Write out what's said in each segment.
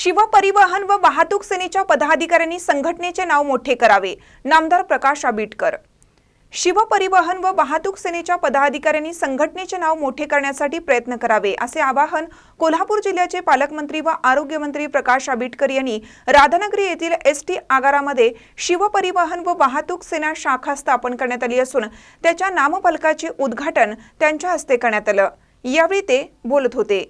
शिवपरिवहन व वाहतूक सेनेच्या पदाधिकाऱ्यांनी संघटनेचे नाव मोठे करावे नामदार प्रकाश आबिटकर शिवपरिवहन व वाहतूक सेनेच्या पदाधिकाऱ्यांनी संघटनेचे नाव मोठे करण्यासाठी प्रयत्न करावे असे आवाहन कोल्हापूर जिल्ह्याचे पालकमंत्री व आरोग्यमंत्री प्रकाश आबिटकर यांनी राधानगरी येथील एस टी आगारामध्ये शिवपरिवहन व वाहतूक सेना शाखा स्थापन करण्यात आली असून त्याच्या नामफलकाचे उद्घाटन त्यांच्या हस्ते करण्यात आलं. यावेळी ते बोलत होते.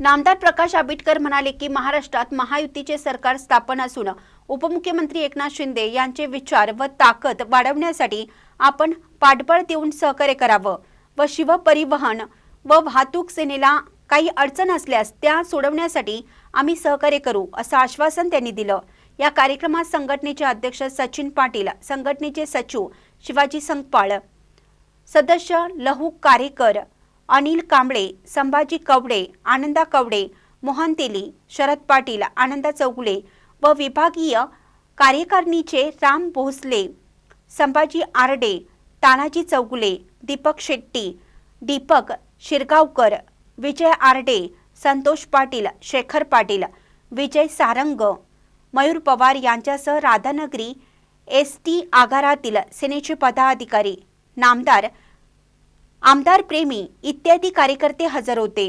नामदार प्रकाश आंबेडकर म्हणाले की महाराष्ट्रात महायुतीचे सरकार स्थापन असून उपमुख्यमंत्री एकनाथ शिंदे यांचे विचार व ताकद वाढवण्यासाठी आपण पाठबळ देऊन सहकार्य करावं व शिवपरिवहन व वाहतूक सेनेला काही अडचण असल्यास त्या सोडवण्यासाठी आम्ही सहकार्य करू असं आश्वासन त्यांनी दिलं. या कार्यक्रमात संघटनेचे अध्यक्ष सचिन पाटील संघटनेचे सचिव शिवाजी संकपाळ सदस्य लहू कारेकर अनिल कांबळे संभाजी कवडे आनंदा कवडे मोहन तेली शरद पाटील आनंदा चौगुले व विभागीय कार्यकारिणीचे राम भोसले संभाजी आरडे तानाजी चौगुले दीपक शेट्टी दीपक शिरगावकर विजय आरडे संतोष पाटील शेखर पाटील विजय सारंग मयूर पवार यांच्यासह राधानगरी एस टी आगारातील सेनेचे पदाधिकारी नामदार आमदार प्रेमी इत्यादी कार्यकर्ते हजर होते.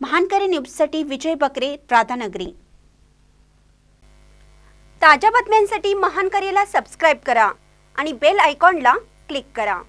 महानकरी न्यूजसाठी विजय बकरे राधानगरी. ताज्या बातम्यांसाठी महानकरीला सबस्क्राईब करा आणि बेल आयकॉनला क्लिक करा.